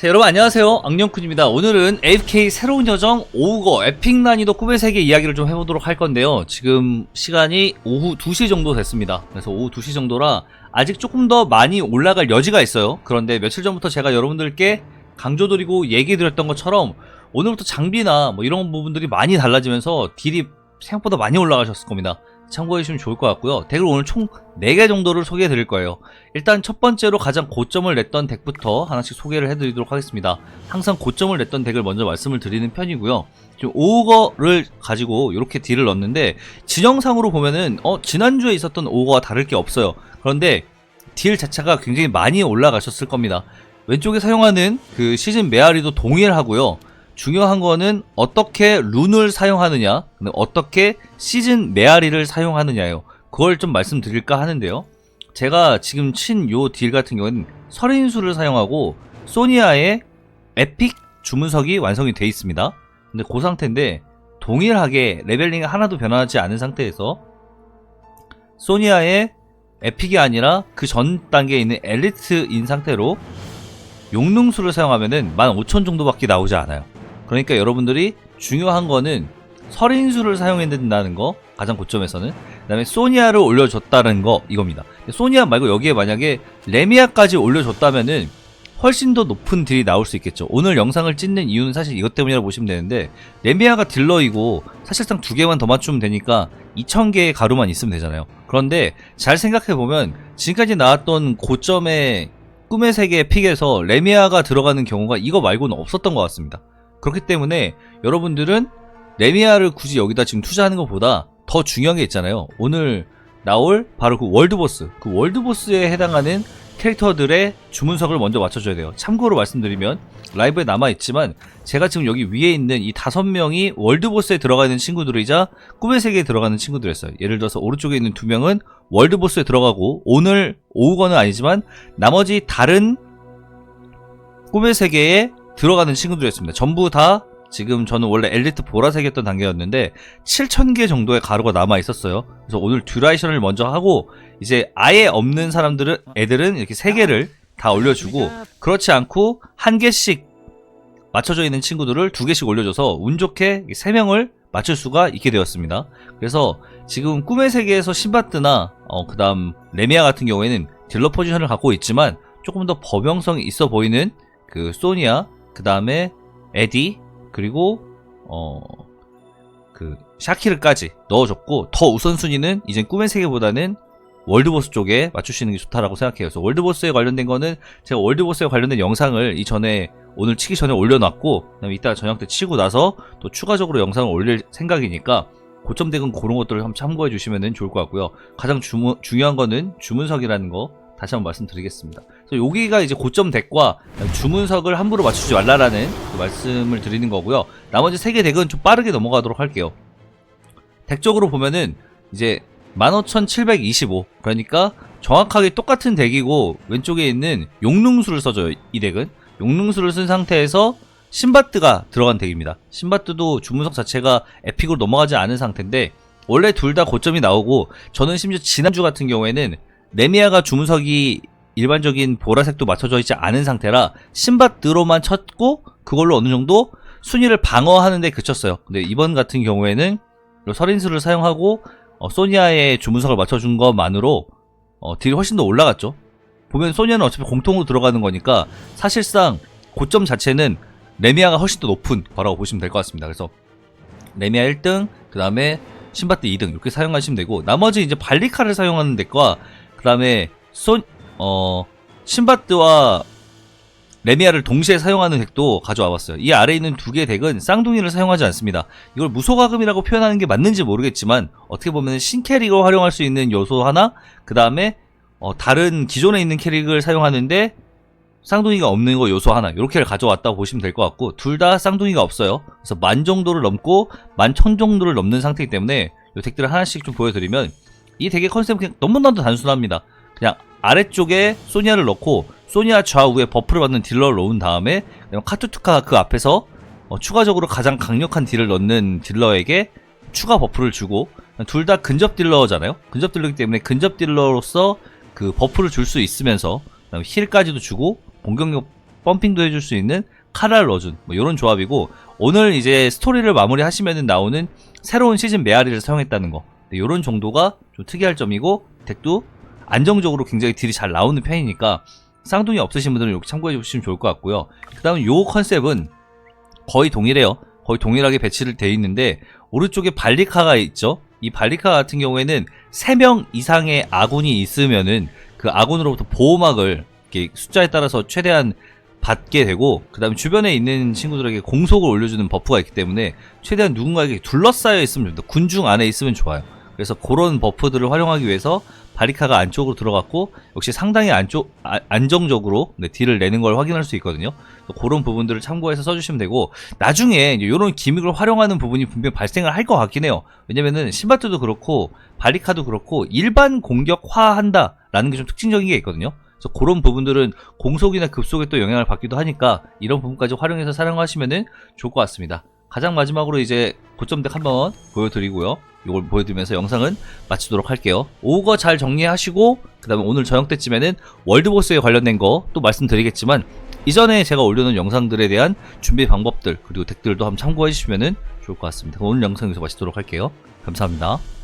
자 여러분 안녕하세요. 악령쿤입니다. 오늘은 AFK 새로운 여정 오우거 에픽 난이도 꿈의 세계 이야기를 좀 해보도록 할 건데요. 지금 시간이 오후 2시 정도 됐습니다. 그래서 오후 2시 정도라 아직 조금 더 많이 올라갈 여지가 있어요. 그런데 며칠 전부터 제가 여러분들께 강조드리고 얘기 드렸던 것처럼 오늘부터 장비나 뭐 이런 부분들이 많이 달라지면서 딜이 생각보다 많이 올라가셨을 겁니다 참고해 주시면 좋을 것 같고요 덱을 오늘 총 4개 정도를 소개해 드릴 거예요 일단 첫 번째로 가장 고점을 냈던 덱부터 하나씩 소개를 해 드리도록 하겠습니다. 항상 고점을 냈던 덱을 먼저 말씀을 드리는 편이고요. 지금 오거를 가지고 이렇게 딜을 넣었는데 진영상으로 보면은 어 지난주에 있었던 오거와 다를 게 없어요. 그런데 딜 자체가 굉장히 많이 올라가셨을 겁니다. 왼쪽에 사용하는 그 시즌 메아리도 동일하고요. 중요한 거는 어떻게 룬을 사용하느냐, 어떻게 시즌 메아리를 사용하느냐요. 그걸 좀 말씀드릴까 하는데요. 제가 지금 친 요 딜 같은 경우는 설인수를 사용하고 소니아의 에픽 주문석이 완성이 돼 있습니다. 근데 그 상태인데 동일하게 레벨링이 하나도 변하지 않은 상태에서 소니아의 에픽이 아니라 그 전 단계에 있는 엘리트인 상태로 용능수를 사용하면은 15,000 정도밖에 나오지 않아요. 그러니까 여러분들이 중요한 거는 설인수를 사용해야 된다는 거 가장 고점에서는 그 다음에 소니아를 올려줬다는 거 이겁니다. 소니아 말고 여기에 만약에 레미아까지 올려줬다면은 훨씬 더 높은 딜이 나올 수 있겠죠. 오늘 영상을 찍는 이유는 사실 이것 때문이라고 보시면 되는데 레미아가 딜러이고 사실상 두 개만 더 맞추면 되니까 2000개의 가루만 있으면 되잖아요. 그런데 잘 생각해보면 지금까지 나왔던 고점의 꿈의 세계 픽에서 레미아가 들어가는 경우가 이거 말고는 없었던 것 같습니다 그렇기 때문에 여러분들은 레미아를 굳이 여기다 지금 투자하는 것보다 더 중요한 게 있잖아요. 오늘 나올 바로 그 월드보스, 그 월드보스에 해당하는 캐릭터들의 주문석을 먼저 맞춰줘야 돼요. 참고로 말씀드리면 라이브에 남아있지만 제가 지금 여기 위에 있는 이 다섯 명이 월드보스에 들어가 있는 친구들이자 꿈의 세계에 들어가는 친구들이었어요. 예를 들어서 오른쪽에 있는 두 명은 월드보스에 들어가고 오늘 오후거는 아니지만 나머지 다른 꿈의 세계에 들어가는 친구들이었습니다. 전부 다 지금 저는 원래 엘리트 보라색이었던 단계였는데 7000개 정도의 가루가 남아 있었어요. 그래서 오늘 듀라이션을 먼저 하고 이제 아예 없는 사람들은 애들은 이렇게 3개를 다 올려주고 그렇지 않고 한 개씩 맞춰져 있는 친구들을 두 개씩 올려줘서 운 좋게 3명을 맞출 수가 있게 되었습니다. 그래서 지금 꿈의 세계에서 신바트나 어, 그 다음 레미아 같은 경우에는 딜러 포지션을 갖고 있지만 조금 더 범용성이 있어 보이는 그 소니아 그 다음에 에디 그리고 어 그 샤키르까지 넣어줬고 더 우선순위는 이제 꿈의 세계보다는 월드보스 쪽에 맞추시는 게 좋다라고 생각해요. 그래서 월드보스에 관련된 거는 제가 월드보스에 관련된 영상을 이전에 오늘 치기 전에 올려놨고 그다음에 이따 저녁 때 치고 나서 또 추가적으로 영상을 올릴 생각이니까 고점 덱은 그런 것들을 한번 참고해 주시면 좋을 것 같고요. 가장 주문, 중요한 거는 주문석이라는 거 다시 한번 말씀드리겠습니다. 여기가 이제 고점 덱과 주문석을 함부로 맞추지 말라라는 그 말씀을 드리는 거고요. 나머지 세 개 덱은 좀 빠르게 넘어가도록 할게요. 덱적으로 보면은 이제 15,725 그러니까 정확하게 똑같은 덱이고 왼쪽에 있는 용능수를 써줘요. 이 덱은 용능수를 쓴 상태에서 신바트가 들어간 덱입니다. 신바트도 주문석 자체가 에픽으로 넘어가지 않은 상태인데 원래 둘 다 고점이 나오고 저는 심지어 지난주 같은 경우에는 레미아가 주문석이 일반적인 보라색도 맞춰져 있지 않은 상태라 신바트로만 쳤고 그걸로 어느 정도 순위를 방어하는데 그쳤어요. 근데 이번 같은 경우에는 설인수를 사용하고 어, 소니아의 주문석을 맞춰준 것만으로 어, 딜이 훨씬 더 올라갔죠. 보면 소니아는 어차피 공통으로 들어가는 거니까 사실상 고점 자체는 레미아가 훨씬 더 높은 거라고 보시면 될 것 같습니다. 그래서 레미아 1등, 그 다음에 신바트 2등 이렇게 사용하시면 되고 나머지 이제 발리카를 사용하는 덱과 그 다음에 소, 어, 신바트와 레미아를 동시에 사용하는 덱도 가져와 봤어요. 이 아래에 있는 두 개의 덱은 쌍둥이를 사용하지 않습니다. 이걸 무소가금이라고 표현하는 게 맞는지 모르겠지만 어떻게 보면 신캐릭을 활용할 수 있는 요소 하나 그 다음에 어, 다른 기존에 있는 캐릭을 사용하는데 쌍둥이가 없는 거 요소 하나 이렇게를 가져왔다고 보시면 될 것 같고 둘 다 쌍둥이가 없어요. 그래서 만 정도를 넘고 만 천 정도를 넘는 상태이기 때문에 이 덱들을 하나씩 좀 보여드리면 이 덱의 컨셉은 그냥 너무나도 단순합니다. 그냥 아래쪽에 소니아를 넣고 소니아 좌우에 버프를 받는 딜러를 넣은 다음에 카투투카 그 앞에서 어, 추가적으로 가장 강력한 딜을 넣는 딜러에게 추가 버프를 주고 둘 다 근접 딜러잖아요. 근접 딜러이기 때문에 근접 딜러로서 그 버프를 줄 수 있으면서 힐까지도 주고 공격력 펌핑도 해줄 수 있는 카라를 넣어준 뭐 이런 조합이고 오늘 이제 스토리를 마무리하시면 나오는 새로운 시즌 메아리를 사용했다는 거 이런 정도가 좀 특이할 점이고 덱도 안정적으로 굉장히 딜이 잘 나오는 편이니까 쌍둥이 없으신 분들은 이렇게 참고해 주시면 좋을 것 같고요 그 다음 요 컨셉은 거의 동일해요 거의 동일하게 배치를 돼 있는데 오른쪽에 발리카가 있죠 이 발리카 같은 경우에는 3명 이상의 아군이 있으면은 그 아군으로부터 보호막을 이렇게 숫자에 따라서 최대한 받게 되고 그 다음에 주변에 있는 친구들에게 공속을 올려주는 버프가 있기 때문에 최대한 누군가에게 둘러싸여 있으면 좋다. 군중 안에 있으면 좋아요. 그래서 그런 버프들을 활용하기 위해서 바리카가 안쪽으로 들어갔고 역시 상당히 안쪽 아- 안정적으로 네, 딜을 내는 걸 확인할 수 있거든요. 그런 부분들을 참고해서 써주시면 되고 나중에 이런 기믹을 활용하는 부분이 분명 히 발생을 할 것 같긴 해요. 왜냐면은 신바트도 그렇고 바리카도 그렇고 일반 공격화한다라는 게 좀 특징적인 게 있거든요. 그래서 그런 부분들은 공속이나 급속에 또 영향을 받기도 하니까 이런 부분까지 활용해서 사용하시면은 좋을 것 같습니다. 가장 마지막으로 이제 고점덱 한번 보여드리고요. 이걸 보여드리면서 영상은 마치도록 할게요. 오거 잘 정리하시고 그 다음에 오늘 저녁 때쯤에는 월드보스에 관련된 거 또 말씀드리겠지만 이전에 제가 올려놓은 영상들에 대한 준비 방법들 그리고 덱들도 한번 참고해 주시면 좋을 것 같습니다. 오늘 영상 여기서 마치도록 할게요. 감사합니다.